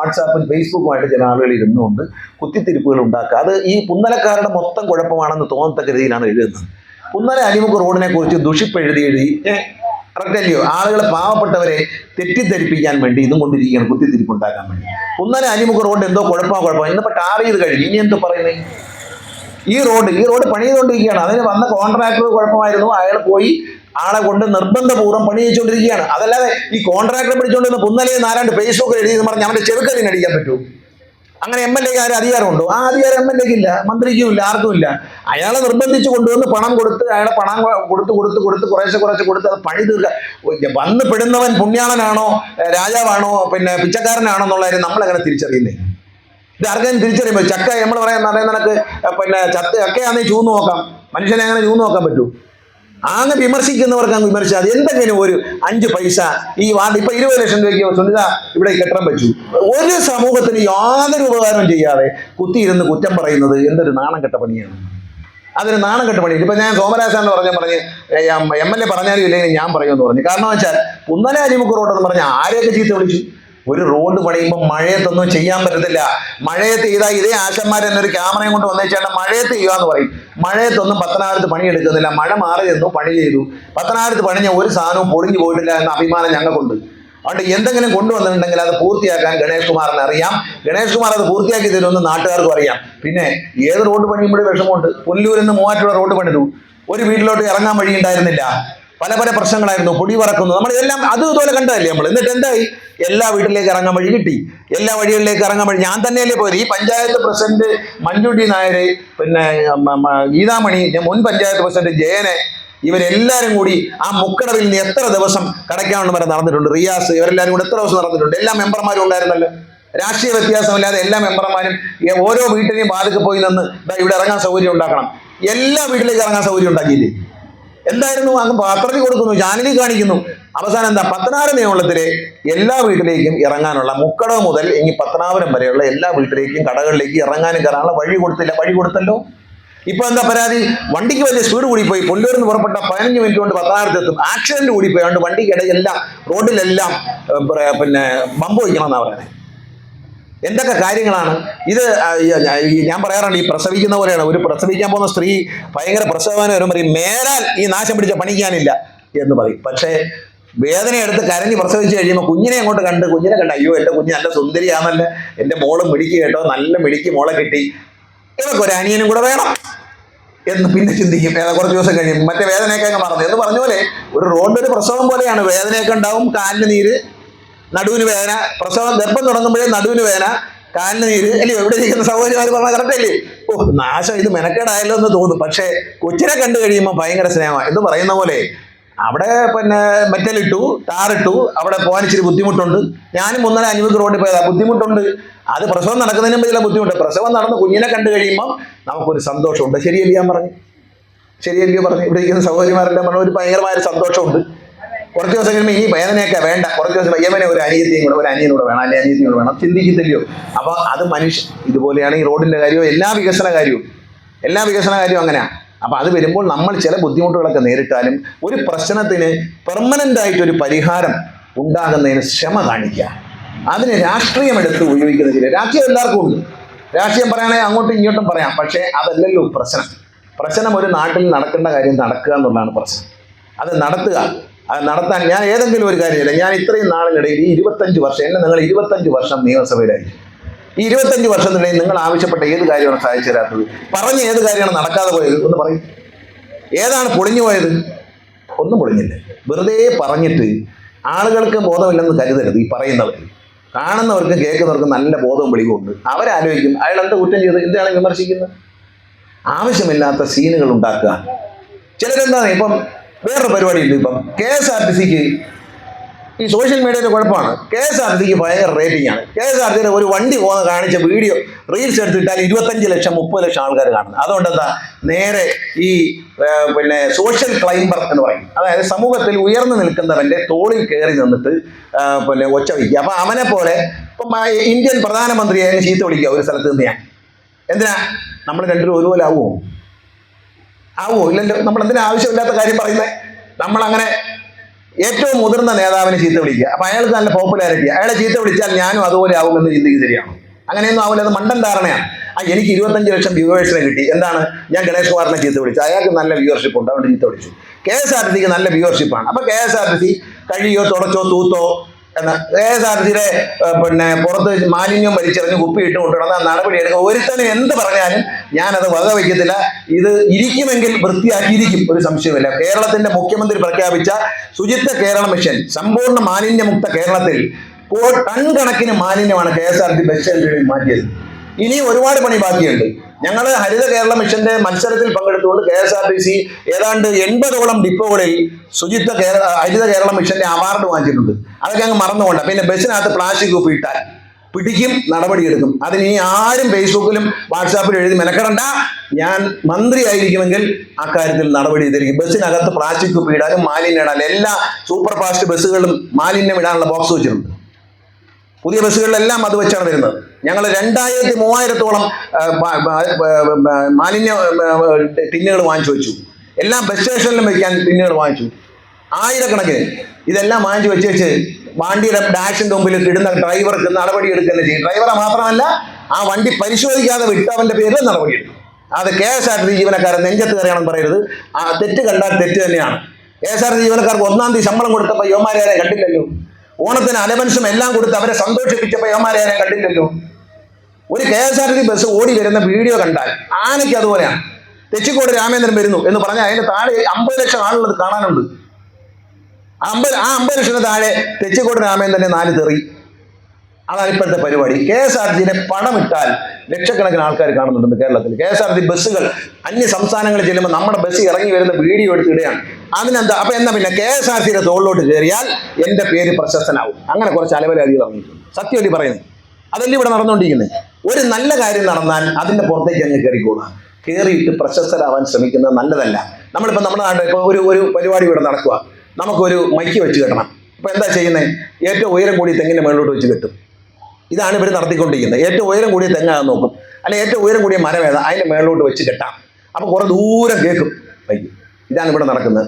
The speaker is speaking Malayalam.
വാട്സാപ്പും ഫേസ്ബുക്കുമായിട്ട് ചില ആളുകൾ ഇരുന്നുകൊണ്ട് കുത്തിത്തിരിപ്പുകൾ ഉണ്ടാക്കുക. അത് ഈ പുന്നലക്കാരുടെ മൊത്തം കുഴപ്പമാണെന്ന് തോന്നത്തക്ക രീതിയിലാണ് എഴുതുന്നത്. പുന്നല അലിമുക്ക് റോഡിനെ കുറിച്ച് ദുഷിപ്പെഴുതി എഴുതി റക്കല്ലയോ ആളുകളെ പാവപ്പെട്ടവരെ തെറ്റിദ്ധരിപ്പിക്കാൻ വേണ്ടി ഇതും കൊണ്ടിരിക്കുകയാണ് കുത്തിത്തിരിപ്പ് ഉണ്ടാക്കാൻ വേണ്ടി. പുന്നല അലിമുക്ക് റോഡ് എന്തോ കുഴപ്പമോ കുഴപ്പമോ. ഇന്നിപ്പോൾ ടാർ ചെയ്ത് കഴിഞ്ഞു. ഇനി എന്തോ പറയുന്നത് ഈ റോഡ് ഈ റോഡ് പണി ചെയ്തുകൊണ്ടിരിക്കുകയാണ്. അതിന് വന്ന കോൺട്രാക്ടർ കുഴപ്പമായിരുന്നു. അയാൾ പോയി ആളെ കൊണ്ട് നിർബന്ധപൂർവം പണി ചെയ്തുകൊണ്ടിരിക്കുകയാണ്. അതല്ലാതെ ഈ കോൺട്രാക്ടർ പിടിച്ചുകൊണ്ടിരുന്ന പുന്നലയെ നാരാണ്ട് ഫേസ്ബുക്കിൽ എഴുതി പറഞ്ഞ് അവന്റെ ചെറുക്കലിന് അടിക്കാൻ പറ്റൂ. അങ്ങനെ എം എൽ എക്ക് ആരും അധികാരമുണ്ടോ? ആ അധികാരം എം എൽ എക്ക് ഇല്ല. മന്ത്രിക്കും ഇല്ല ആർക്കും ഇല്ല. അയാളെ നിർബന്ധിച്ച് കൊണ്ടുവന്ന് പണം കൊടുത്ത് അയാളെ പണം കൊടുത്ത് കൊടുത്ത് കൊടുത്ത് കുറേശ്ശെ കുറച്ച് കൊടുത്ത് അത് പണി തീർക്കുക വന്ന് പെടുന്നവൻ പുണ്യാളനാണോ രാജാവാണോ പിന്നെ പിച്ചക്കാരനാണോ എന്നുള്ള കാര്യം നമ്മളെങ്ങനെ തിരിച്ചറിയുന്നേ? ഇത് തിരിച്ചറിയുമ്പോൾ ചക്ക നമ്മൾ പറയാൻ പറയാൻ നിനക്ക് പിന്നെ ചത്ത ചക്കയാണെങ്കിൽ ചൂന്ന് നോക്കാം. മനുഷ്യനെ അങ്ങനെ ചൂന്ന് നോക്കാൻ പറ്റൂ. ആകെ വിമർശിക്കുന്നവർക്ക് അങ്ങ് വിമർശിച്ചു അത് എന്തെങ്കിലും ഒരു അഞ്ച് പൈസ ഈ വാർഡ് ഇപ്പൊ ഇരുപത് ലക്ഷം രൂപയ്ക്ക് സുനിത ഇവിടെ കെട്ടാൻ പറ്റൂ. ഒരു സമൂഹത്തിന് യാതൊരു ഉപകാരം ചെയ്യാതെ കുത്തിയിരുന്ന് കുറ്റം പറയുന്നത് എന്തൊരു നാണം കെട്ട പണിയാണ്. അതൊരു നാണം കെട്ട പണിയാണ്. ഇപ്പൊ ഞാൻ സോമരാജാന്ന് പറഞ്ഞ പറഞ്ഞ് എം എൽ എ പറഞ്ഞാലും ഇല്ലെങ്കിൽ ഞാൻ പറയുമെന്ന് പറഞ്ഞു. കാരണം വെച്ചാൽ കുന്നല അരിമുക്ക് റോഡ് എന്ന് പറഞ്ഞാൽ ആരെയൊക്കെ ചീത്ത വിളിച്ചു? ഒരു റോഡ് പണിയുമ്പോൾ മഴയത്തൊന്നും ചെയ്യാൻ പറ്റത്തില്ല. മഴയത്ത് ചെയ്താൽ ഇതേ ആശന്മാർ തന്നെ ഒരു ക്യാമറയും കൊണ്ട് വന്നേച്ചാണ് മഴയത്ത് ചെയ്യുക പറയും. മഴയത്തൊന്നും പത്തനാപുരത്ത് പണിയെടുക്കുന്നില്ല. മഴ മാറി നിന്നു പണി ചെയ്തു. പത്തനാപുരത്ത് പണിഞ്ഞ ഒരു സാധനവും പൊളിഞ്ഞു പോയിട്ടില്ല എന്ന അഭിമാനം ഞങ്ങൾക്കുണ്ട്. അതുകൊണ്ട് എന്തെങ്കിലും കൊണ്ടുവന്നിട്ടുണ്ടെങ്കിൽ അത് പൂർത്തിയാക്കാൻ ഗണേഷ് കുമാറിന് അറിയാം. ഗണേഷ് കുമാർ അത് പൂർത്തിയാക്കി തരുമെന്ന് നാട്ടുകാർക്കും അറിയാം. പിന്നെ ഏത് റോഡ് പണിയുമ്പോഴും വിഷമമുണ്ട്. പുല്ലൂരിൽ നിന്ന് മൂവാറ്റുപുഴ റോഡ് പണിതു. ഒരു വീട്ടിലോട്ട് ഇറങ്ങാൻ വഴി ഉണ്ടായിരുന്നില്ല പല പല പ്രശ്നങ്ങളായിരുന്നു പൊടി പറക്കുന്നു നമ്മൾ ഇതെല്ലാം അതുപോലെ കണ്ടതല്ലേ നമ്മൾ? എന്നിട്ട് എന്തായി? എല്ലാ വീട്ടിലേക്ക് ഇറങ്ങാൻ വഴി കിട്ടി. എല്ലാ വഴികളിലേക്ക് ഇറങ്ങാൻ വഴി. ഞാൻ തന്നെയല്ലേ പോയത്. ഈ പഞ്ചായത്ത് പ്രസിഡന്റ് മഞ്ജുട്ടി നായർ പിന്നെ ഗീതാമണി മുൻ പഞ്ചായത്ത് പ്രസിഡന്റ് ജയനെ ഇവരെല്ലാരും കൂടി ആ മുക്കടവിൽ നിന്ന് എത്ര ദിവസം കടയ്ക്കാണെന്ന് വരെ നടന്നിട്ടുണ്ട്. റിയാസ് ഇവരെല്ലാവരും കൂടി എത്ര ദിവസം നടന്നിട്ടുണ്ട്. എല്ലാ മെമ്പർമാരും ഉണ്ടായിരുന്നല്ലോ. രാഷ്ട്രീയ വ്യത്യാസമില്ലാതെ എല്ലാ മെമ്പർമാരും ഓരോ വീട്ടിലെയും ബാധക്ക് പോയി നിന്ന് ഇവിടെ ഇറങ്ങാൻ സൗകര്യം ഉണ്ടാക്കണം. എല്ലാ വീട്ടിലേക്ക് ഇറങ്ങാൻ സൗകര്യം ഉണ്ടാക്കിയില്ലേ? എന്തായിരുന്നു? അങ്ങ് പത്രത്തിൽ കൊടുക്കുന്നു ചാനലിൽ കാണിക്കുന്നു. അവസാനം എന്താ? പത്തനാറ് നിയമത്തിലെ എല്ലാ വീട്ടിലേക്കും ഇറങ്ങാനുള്ള മുക്കട മുതൽ ഇനി പത്തനാപുരം വരെയുള്ള എല്ലാ വീട്ടിലേക്കും കടകളിലേക്ക് ഇറങ്ങാനും കയറാനുള്ള വഴി കൊടുത്തില്ല. വഴി കൊടുത്തല്ലോ. ഇപ്പൊ എന്താ പരാതി? വണ്ടിക്ക് വലിയ സ്പീഡ് കൂടിപ്പോയി. പോയി നിന്ന് പുറപ്പെട്ട പതിനഞ്ച് മിനിറ്റ് കൊണ്ട് പത്തനാപുരത്തെത്തും ആക്സിഡന്റ് കൂടിപ്പോയി. അതുകൊണ്ട് വണ്ടിക്ക് ഇടയിലെല്ലാം റോഡിലെല്ലാം പിന്നെ ബമ്പ് വയ്ക്കണം എന്നാ പറയുന്നത്. എന്തൊക്കെ കാര്യങ്ങളാണ്? ഇത് ഞാൻ പറയാറുണ്ട് ഈ പ്രസവിക്കുന്ന പോലെയാണ്. ഒരു പ്രസവിക്കാൻ പോകുന്ന സ്ത്രീ ഭയങ്കര പ്രസവനം വരും പറയും മേലാൽ ഈ നാശം പിടിച്ച പണിക്കാനില്ല എന്ന് പറയും. പക്ഷേ വേദന എടുത്ത് കരഞ്ഞ് പ്രസവിച്ച് കഴിയുമ്പോൾ കുഞ്ഞിനെ അങ്ങോട്ട് കണ്ട് കുഞ്ഞിനെ കണ്ട് അയ്യോ എന്റെ കുഞ്ഞ് നല്ല സുന്ദരിയാണല്ലേ എന്റെ മോൾ മിടിക്ക് കേട്ടോ നല്ല മിടിക്ക് മോളെ കിട്ടി ഇവർക്ക് ഒരു അനിയനും കൂടെ വേണം എന്ന് പിന്നെ ചിന്തിക്കും. ഏതാ കുറച്ച് ദിവസം കഴിയും മറ്റേ വേദനയൊക്കെ അങ്ങ് മറന്നു. എന്ന് പറഞ്ഞ പോലെ ഒരു റോഡിന്റെ ഒരു പ്രസവം പോലെയാണ്. വേദനയൊക്കെ ഉണ്ടാവും കാലിന് നീര് നടുവിന് വേദന. പ്രസവം ഗർഭം തുടങ്ങുമ്പോഴേ നടുവിന് വേദന. കാലിന് നീര്. അല്ലയോ എവിടെ ഇരിക്കുന്ന സൗകര്യമാർ പറഞ്ഞാൽ കറക്റ്റ് അല്ലേ? ഓ നാശം. ഇത് മെനക്കേടായല്ലോ എന്ന് തോന്നും. പക്ഷേ കൊച്ചിനെ കണ്ടു കഴിയുമ്പോൾ ഭയങ്കര സ്നേഹമാണ് എന്ന് പറയുന്ന പോലെ അവിടെ പിന്നെ മെറ്റലിട്ടു ടാറിട്ടു. അവിടെ പോകാൻ ഇച്ചിരി ബുദ്ധിമുട്ടുണ്ട്. ഞാനും ഒന്നര അഞ്ഞൂറ് റോഡിൽ പോയതാ. ബുദ്ധിമുട്ടുണ്ട്. അത് പ്രസവം നടക്കുന്നതിന് ചില ബുദ്ധിമുട്ട്. പ്രസവം നടന്ന് കുഞ്ഞിനെ കണ്ടു കഴിയുമ്പോൾ നമുക്കൊരു സന്തോഷമുണ്ട്. ശരിയല്ലേ ഞാൻ പറഞ്ഞു. ശരിയല്ലയോ പറഞ്ഞു. ഇവിടെ ഇരിക്കുന്ന സഹോദരിമാരെല്ലാം പറഞ്ഞു. ഒരു ഭയങ്കരമായ സന്തോഷമുണ്ട്. കുറച്ച് ദിവസം കഴിയുമ്പോൾ ഇനി വേദനയൊക്കെ വേണ്ട. കുറച്ച് ദിവസം യമനെ ഒരു അനിയത്തിയും കൂടെ ഒരു അനിയനും കൂടെ വേണം. അല്ലെങ്കിൽ അനിയത്തിയും കൂടെ വേണം. ചിന്തിക്കത്തില്ലയോ? അപ്പൊ അത് മനുഷ്യ ഇതുപോലെയാണ് ഈ റോഡിന്റെ കാര്യവും എല്ലാ വികസന കാര്യവും. എല്ലാ വികസന കാര്യവും അങ്ങനെയാണ് അപ്പൊ അത് വരുമ്പോൾ നമ്മൾ ചില ബുദ്ധിമുട്ടുകളൊക്കെ നേരിട്ടാലും ഒരു പ്രശ്നത്തിന് പെർമനന്റ് ആയിട്ട് ഒരു പരിഹാരം ഉണ്ടാകുന്നതിന് ക്ഷമ കാണിക്കുക. അതിന് രാഷ്ട്രീയം എടുത്ത് ഉപയോഗിക്കുന്ന ചില രാഷ്ട്രീയം എല്ലാവർക്കും ഉണ്ട്. രാഷ്ട്രീയം പറയുകയാണെങ്കിൽ അങ്ങോട്ടും ഇങ്ങോട്ടും പറയാം. പക്ഷേ അതല്ലല്ലോ പ്രശ്നം. പ്രശ്നം ഒരു നാട്ടിൽ നടക്കേണ്ട കാര്യം നടക്കുക എന്നുള്ളതാണ് പ്രശ്നം. അത് നടത്തുക. നടത്താൻ ഞാൻ ഏതെങ്കിലും ഒരു കാര്യമില്ല. ഞാൻ ഇത്രയും നാളിനിടയിൽ ഈ ഇരുപത്തഞ്ച് വർഷം എന്നെ നിങ്ങൾ ഇരുപത്തഞ്ച് വർഷം നിയമസഭയിലായി ഈ ഇരുപത്തഞ്ച് വർഷത്തിനിടയിൽ നിങ്ങൾ ആവശ്യപ്പെട്ട ഏത് കാര്യമാണ് സാധിച്ചു തരാത്തത്? പറഞ്ഞ ഏത് കാര്യമാണ് നടക്കാതെ പോയത്? ഒന്ന് പറയും. ഏതാണ് പൊളിഞ്ഞു പോയത്? ഒന്നും പൊളിഞ്ഞില്ല. വെറുതെ പറഞ്ഞിട്ട് ആളുകൾക്ക് ബോധമില്ലെന്ന് കരുതരുത് ഈ പറയുന്നവർ. കാണുന്നവർക്ക് കേൾക്കുന്നവർക്ക് നല്ല ബോധവും വിളികൊണ്ട് ഉണ്ട്. അവരാലോചിക്കും അയാൾ എന്താ കുറ്റം ചെയ്ത് എന്താണ് വിമർശിക്കുന്നത്? ആവശ്യമില്ലാത്ത സീനുകൾ ഉണ്ടാക്കുക. ചിലരെന്താണ് ഇപ്പം വേറൊരു പരിപാടി ഉണ്ട് ഇപ്പം. കെ എസ് ആർ ടി സിക്ക് ഈ സോഷ്യൽ മീഡിയയുടെ കുഴപ്പമാണ്. കെ എസ് ആർ ടിക്ക് ഭയങ്കര റേറ്റിംഗ് ആണ്. കെ എസ് ആർ ടിയുടെ ഒരു വണ്ടി പോകുന്ന കാണിച്ച വീഡിയോ റീൽസ് എടുത്തിട്ടാൽ ഇരുപത്തഞ്ച് ലക്ഷം മുപ്പത് ലക്ഷം ആൾക്കാർ കാണുന്നത്. അതുകൊണ്ട് എന്താ നേരെ ഈ പിന്നെ സോഷ്യൽ ക്ലൈംബർ എന്ന് പറയും. അതായത് സമൂഹത്തിൽ ഉയർന്നു നിൽക്കുന്നവന്റെ തോളിൽ കയറി നിന്നിട്ട് പിന്നെ ഒച്ച വയ്ക്കുക അപ്പം അവനെ പോലെ ഇപ്പം ഇന്ത്യൻ പ്രധാനമന്ത്രിയെ ചീത്ത വിളിക്കുക ഒരു സ്ഥലത്ത് നിന്ന്. ഞാൻ എന്തിനാ? നമ്മൾ രണ്ടുപേരും ഒരുപോലെ ആവുമോ? ആവുമോ ഇല്ലല്ലോ നമ്മൾ എന്തിനാ ആവശ്യമില്ലാത്ത കാര്യം പറയുന്നത് നമ്മളങ്ങനെ ഏറ്റവും മുതിർന്ന നേതാവിനെ ചീത്ത വിളിക്കുക. അപ്പൊ അയാൾക്ക് നല്ല പോപ്പുലാരിറ്റി അയാളെ ചീത്ത വിളിച്ചാൽ ഞാനും അതുപോലെ ആവുമെന്ന് ചിന്തിക്ക് ശരിയാണ്? അങ്ങനെയൊന്നും ആവില്ല. അത് മണ്ടൻ ധാരണയാണ്. ആ എനിക്ക് ഇരുപത്തഞ്ച് ലക്ഷം വ്യൂവേഴ്സിനെ കിട്ടി. എന്താണ്? ഞാൻ ഗണേഷ് കുമാറിനെ ചീത്ത വിളിച്ചു. അയാൾക്ക് നല്ല വ്യൂവർഷിപ്പ് ഉണ്ട്. അതുകൊണ്ട് ചീത്ത വിളിച്ചു. കെ എസ് ആർ ടി സിക്ക് നല്ല വ്യൂവർഷിപ്പാണ് അപ്പൊ K S R T C കഴിയോ തുടച്ചോ തൂത്തോ എന്ന കെ എസ് പിന്നെ പുറത്ത് മാലിന്യം വലിച്ചെറിഞ്ഞ് കുപ്പിയിട്ട് നടപടി എടുക്കുക ഒരുത്തനും എന്ത് പറഞ്ഞാലും ഞാനത് വകവയ്ക്കത്തില്ല ഇത് ഇരിക്കുമെങ്കിൽ വൃത്തിയാക്കിയിരിക്കും. ഒരു സംശയമില്ല കേരളത്തിന്റെ മുഖ്യമന്ത്രി പ്രഖ്യാപിച്ച ശുചിത്വ കേരള മിഷൻ സമ്പൂർണ മാലിന്യമുക്ത കേരളത്തിൽ ടൺ കണക്കിന് മാലിന്യമാണ് K S R T bus സ്റ്റാൻഡുകളിൽ മാറ്റിയത്. ഇനിയും ഒരുപാട് പണി ബാക്കിയുണ്ട്. ഞങ്ങൾ ഹരിത കേരള മിഷന്റെ മത്സരത്തിൽ പങ്കെടുത്തുകൊണ്ട് K S R T C ഏതാണ്ട് എൺപതോളം ഡിപ്പോകളിൽ ശുചിത്വ കേരള ഹരിത കേരള മിഷന്റെ അവാർഡ് വാങ്ങിച്ചിട്ടുണ്ട്. അതൊക്കെ അങ്ങ് മറന്നുകൊണ്ട് പിന്നെ ബസ്സിനകത്ത് പ്ലാസ്റ്റിക് കുപ്പി ഇട്ടാൽ പിടിക്കും നടപടിയെടുക്കും. അതിന് ഇനി ആരും ഫേസ്ബുക്കിലും വാട്സാപ്പിലും എഴുതി മെനക്കെടണ്ട. ഞാൻ മന്ത്രി ആയിരിക്കുമെങ്കിൽ അക്കാര്യത്തിൽ നടപടി ചെയ്തിരിക്കും ബസ്സിനകത്ത് പ്ലാസ്റ്റിക് കുപ്പി ഇടാനും മാലിന്യം ഇടാനും എല്ലാ സൂപ്പർ ഫാസ്റ്റ് ബസ്സുകളിലും മാലിന്യം ഇടാനുള്ള ബോക്സ് വെച്ചിട്ടുണ്ട്. പുതിയ ബസ്സുകളിലെല്ലാം അത് വെച്ചാണ് വരുന്നത്. ഞങ്ങൾ രണ്ടായിരത്തി മൂവായിരത്തോളം മാലിന്യ ടിന്നുകൾ വാങ്ങിച്ചു വെച്ചു. എല്ലാം ബസ് സ്റ്റേഷനിലും വെക്കാൻ ടിന്നുകൾ വാങ്ങിച്ചു. ആയിരക്കണക്കിന്. ഇതെല്ലാം വാങ്ങിച്ചു വെച്ച് വെച്ച് വണ്ടിയുടെ ഡാഷിന്റെ മുമ്പിൽ ഇടുന്ന ഡ്രൈവർക്ക് നടപടി എടുക്കുന്ന ചെയ്യും. ഡ്രൈവറെ മാത്രമല്ല ആ വണ്ടി പരിശോധിക്കാതെ വിട്ടവന്റെ പേരിൽ നടപടിയെടുക്കും അത് കെ എസ് ആർ ടി ജീവനക്കാരൻ നെഞ്ചത്ത് കയറിയാണെന്ന് പറയരുത്. ആ തെറ്റ് കണ്ടാൽ തെറ്റ് തന്നെയാണ്. കെ എസ് ആർ ടി ജീവനക്കാർക്ക് ഒന്നാം തീയതി ശമ്പളം കൊടുത്തപ്പോൾ യുവമാരെ കണ്ടില്ലല്ലോ? ഓണത്തിന് അലവൻസും എല്ലാം കൊടുത്ത് അവരെ സന്തോഷിപ്പിച്ചപ്പോൾ യുവമാരെ ഞാൻ കണ്ടില്ലല്ലോ. ഒരു K S R T bus ഓടി വരുന്ന വീഡിയോ കണ്ടാൽ ആനയ്ക്ക് അതുപോലെയാണ് തെച്ചിക്കോട് രാമേന്ദ്രൻ വരുന്നു എന്ന് പറഞ്ഞാൽ അതിന്റെ താഴെ അമ്പത് ലക്ഷം ആളുള്ളത് കാണാനുണ്ട്. അമ്പത് ആ അമ്പത് ലക്ഷത്തിന് താഴെ തെച്ചിക്കോട് രാമേന്ദ്രന്റെ നാല് തെറി. അതാണ് ഇപ്പോഴത്തെ പരിപാടി. കെ എസ് ആർ ടിയുടെ പണം ഇട്ടാൽ ലക്ഷക്കണക്കിന് ആൾക്കാർ കാണുന്നുണ്ട് കേരളത്തിൽ. കെ എസ് ആർ ടി ബസ്സുകൾ അന്യ സംസ്ഥാനങ്ങളിൽ ചെല്ലുമ്പോൾ നമ്മുടെ ബസ് ഇറങ്ങി വരുന്ന വീഡിയോ എടുത്തിടുകയാണ്. അതിനെന്താ? അപ്പൊ എന്നാ പിന്നെ കെ എസ് ആർ ടിയുടെ തോളിലോട്ട് കയറിയാൽ എന്റെ പേര് പ്രശസ്തനാവും. അങ്ങനെ കുറച്ച് അലവലാദികൾ ഇറങ്ങിയിട്ടുണ്ട് സത്യവലി പറയുന്നു അതല്ലേ ഇവിടെ നടന്നുകൊണ്ടിരിക്കുന്നത്? ഒരു നല്ല കാര്യം നടന്നാൽ അതിന്റെ പുറത്തേക്ക് അങ്ങ് കയറിക്കോളുക കയറിയിട്ട് പ്രശസ്തരാവാൻ ശ്രമിക്കുന്നത് നല്ലതല്ല. നമ്മളിപ്പോൾ നമ്മുടെ നാട്ടിൽ ഇപ്പോൾ ഒരു ഒരു പരിപാടി ഇവിടെ നടക്കുക നമുക്കൊരു മൈക്ക് വെച്ച് കെട്ടണം. അപ്പോൾ എന്താ ചെയ്യുന്നത്? ഏറ്റവും ഉയരം കൂടി തെങ്ങിന്റെ മുകളിലോട്ട് വെച്ച് കെട്ടും. ഇതാണ് ഇവർ നടത്തിക്കൊണ്ടിരിക്കുന്നത്. ഏറ്റവും ഉയരം കൂടിയ തെങ്ങാകാൻ നോക്കും. അല്ലെ ഏറ്റവും ഉയരം കൂടിയ മരം ഏതാ? അതിന്റെ മേളിലോട്ട് വെച്ച് കെട്ടാം. അപ്പോൾ കുറേ ദൂരം കേൾക്കും. ഇതാണ് ഇവിടെ നടക്കുന്നത്.